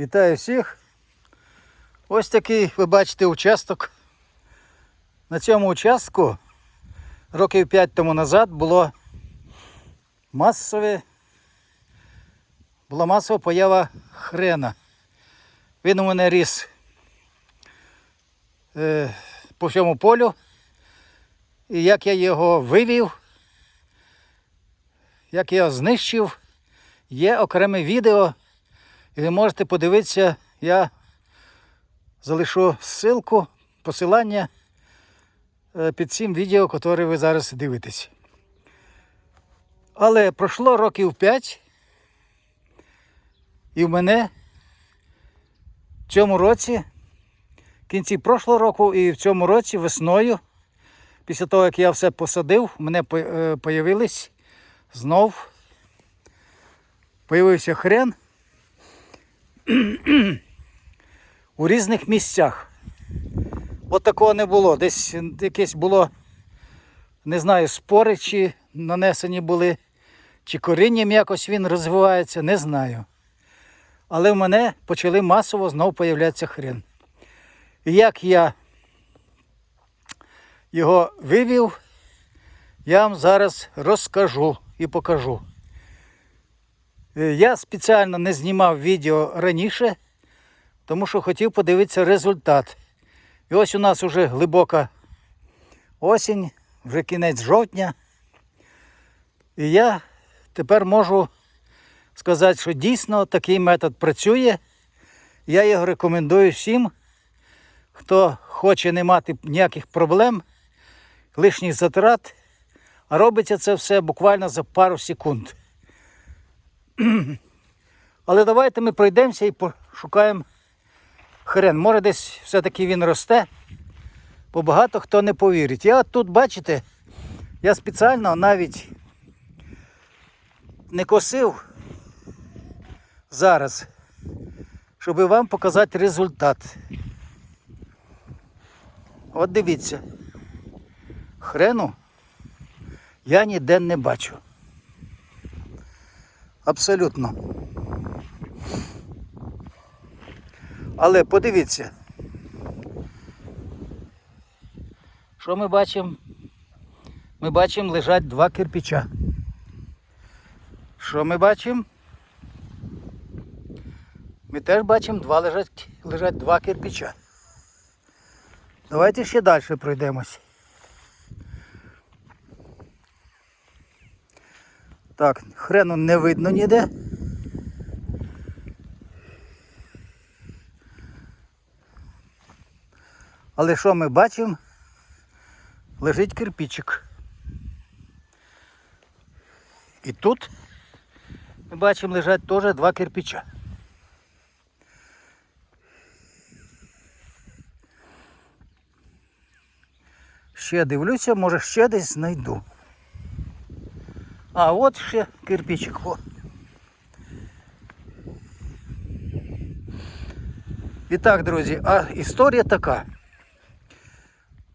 Вітаю всіх. Ось такий, ви бачите, участок. На цьому участку років 5 тому назад було масове, була масова поява хрена. Він у мене ріс е, по всьому полю. І як я його вивів, як я його знищив, є окреме відео. І ви можете подивитися, я залишу ссылку, посилання е, під цим відео, яке ви зараз дивитесь. Але пройшло років 5, і в мене в цьому році, в кінці прошлого року і в цьому році весною, після того, як я все посадив, в мене е, появились знов появився хрен у різних місцях. От такого не було. Десь якесь було, не знаю, спори, чи нанесені були, чи корінням якось він розвивається, не знаю. Але в мене почали масово знову появлятися хрен. І як я його вивів, я вам зараз розкажу і покажу. Е, Я спеціально не знімав відео раніше, тому що хотів подивитися результат. І ось у нас вже глибока осінь, вже кінець жовтня. І я тепер можу сказати, що дійсно такий метод працює. Я його рекомендую всім, хто хоче не мати ніяких проблем, лишніх затрат, а робиться це все буквально за пару секунд. Але давайте ми пройдемося і пошукаємо хрен. Може десь все-таки він росте, бо багато хто не повірить. Я тут, бачите, я спеціально навіть не косив зараз, щоб вам показати результат. От дивіться, хрену я ніде не бачу. Абсолютно. Але подивіться. Що ми бачимо? Ми бачимо лежать два кирпича. Що ми бачимо? Ми теж бачимо два лежать, лежать два кирпича. Давайте ще далі пройдемось. Так, хрену не видно ніде. Але що ми бачимо? Лежить кирпичик. І тут ми бачимо лежать теж два кирпича. Ще дивлюся, може ще десь знайду. А от ще кирпичик. О. І так, друзі, а історія така.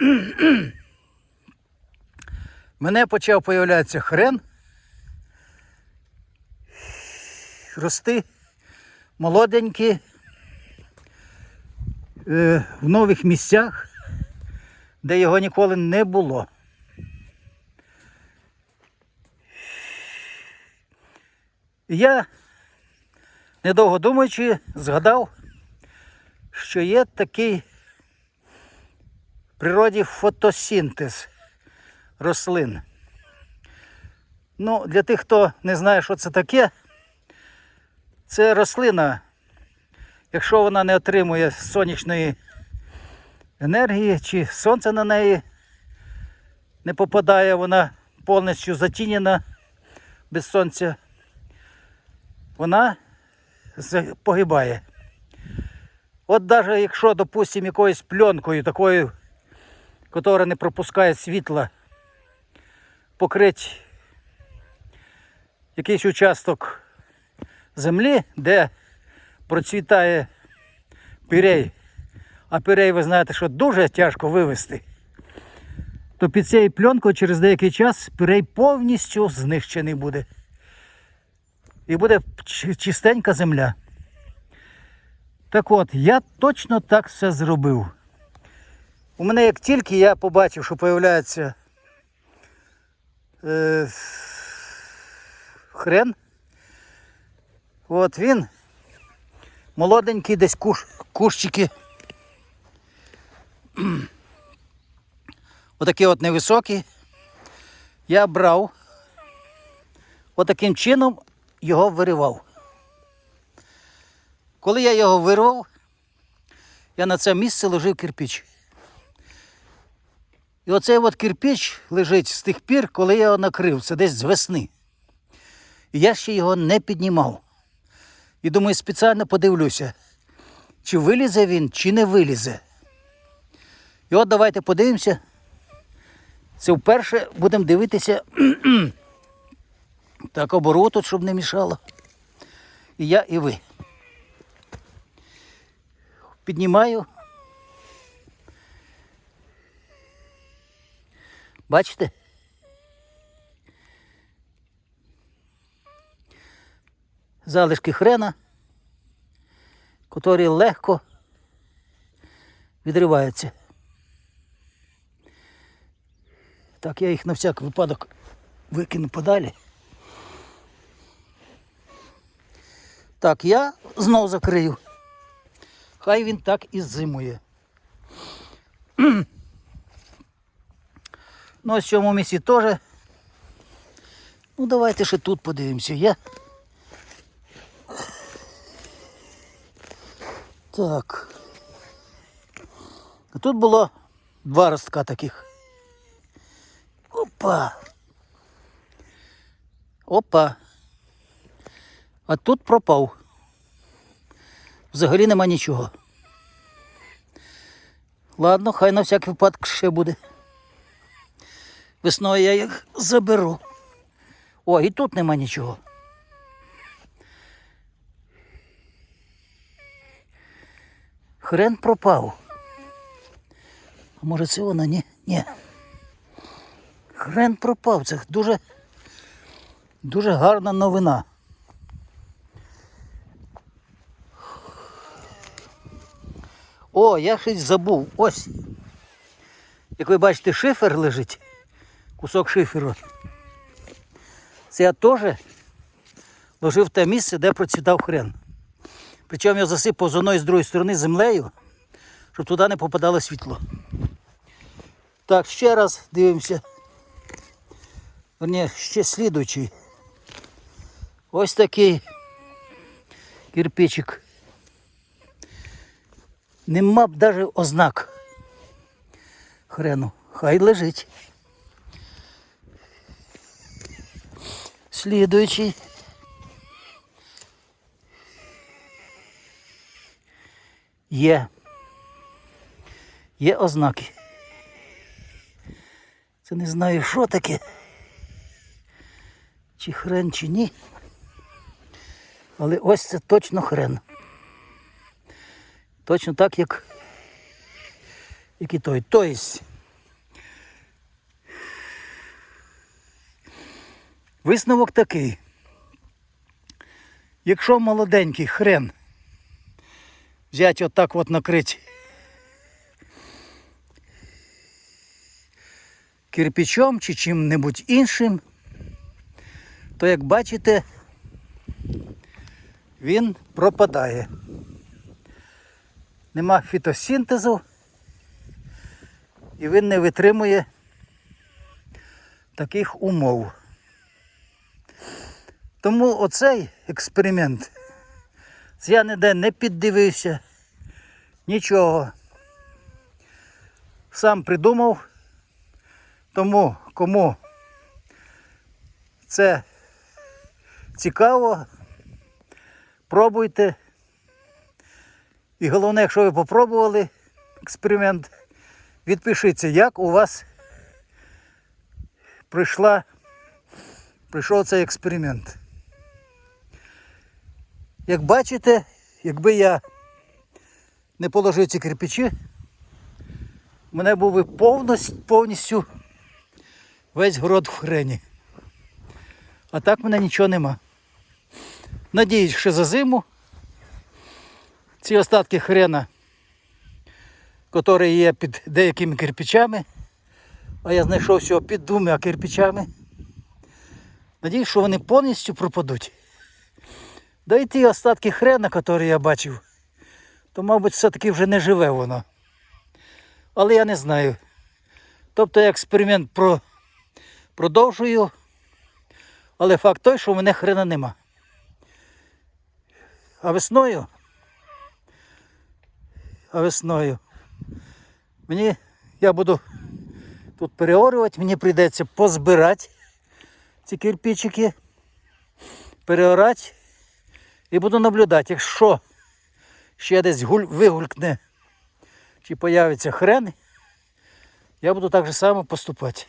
Мене почав появлятися хрен. Рости молоденькі е, в нових місцях, де його ніколи не було. Я, недовго думаючи, згадав, що є такий в природі фотосинтез рослин. Ну, для тих, хто не знає, що це таке, це рослина, якщо вона не отримує сонячної енергії чи сонце на неї не попадає, вона повністю затінена без сонця, вона погибає. От навіть якщо, допустимо, якоюсь пленкою такою, яка не пропускає світла, покрить якийсь участок землі, де процвітає пірей, а пірей ви знаєте, що дуже тяжко вивести, то під цією пленкою через деякий час пірей повністю знищений буде. І буде чистенька земля. Так от, я точно так все зробив. У мене як тільки я побачив, що з'являється е, хрен, от він молоденький, десь куш, кущики. Отакі от невисокі. Я брав, отаким чином його виривав. Коли я його вирвав, я на це місце ложив кирпич. І оцей от кирпич лежить з тих пір, коли я його накрив. Це десь з весни. І я ще його не піднімав. І думаю, спеціально подивлюся, чи вилізе він, чи не вилізе. І от давайте подивимося. Це вперше будемо дивитися. Так оборот щоб не мішало. І я, і ви. Піднімаю. Бачите? Залишки хрена, котрі легко відриваються. Так, я їх на всяк випадок викину подалі. Так, я знов закрию. Хай він так і зимує. Ну, ось в цьому місці теж. Ну, давайте ще тут подивимося. Я. Так. Тут було два ростка таких. Опа. Опа. А тут пропав. Взагалі нема нічого. Ладно, хай на всякий випадок ще буде. Весною я їх заберу. О, і тут нема нічого. Хрен пропав. А може це вона? Ні? Ні. Хрен пропав. Це дуже, дуже гарна новина. О, я щось забув. Ось. Як ви бачите, шифер лежить. Кусок шиферу. Це я теж ложив в те місце, де процвітав хрен. Причому я засипав з одної з другої сторони землею, щоб туди не попадало світло. Так, ще раз дивимося. Верні, ще слідуючий. Ось такий кирпичик. Нема б навіть ознак хрену. Хай лежить. Слідуючий. Є. Є ознаки. Це не знаю, що таке. Чи хрен, чи ні. Але ось це точно хрен. Точно так, як, як і той. Тобто, висновок такий. Якщо молоденький хрен взяти отак от накрити кирпичом чи чим-небудь іншим, то як бачите, він пропадає. Нема фітосинтезу і він не витримує таких умов. Тому оцей експеримент я ніде не піддивився, нічого. Сам придумав, тому кому це цікаво, пробуйте. І головне, якщо ви попробували експеримент, відпишіться, як у вас прийшла, прийшов цей експеримент. Як бачите, якби я не положив ці кирпичі, у мене був би повністю, повністю весь город в хрені. А так в мене нічого нема. Надіюсь, що за зиму ці остатки хрена, які є під деякими кирпичами, а я знайшов всього під двома кирпичами. Надіюсь, що вони повністю пропадуть. Да і ті остатки хрена, які я бачив, то, мабуть, все-таки вже не живе воно. Але я не знаю. Тобто я експеримент про... продовжую, але факт той, що в мене хрена нема. А весною, а весною мені я буду тут переорювати, мені прийдеться позбирати ці кирпичики, переорати і буду наблюдати, якщо ще десь гуль, вигулькне чи появиться хрен, я буду так же само поступати.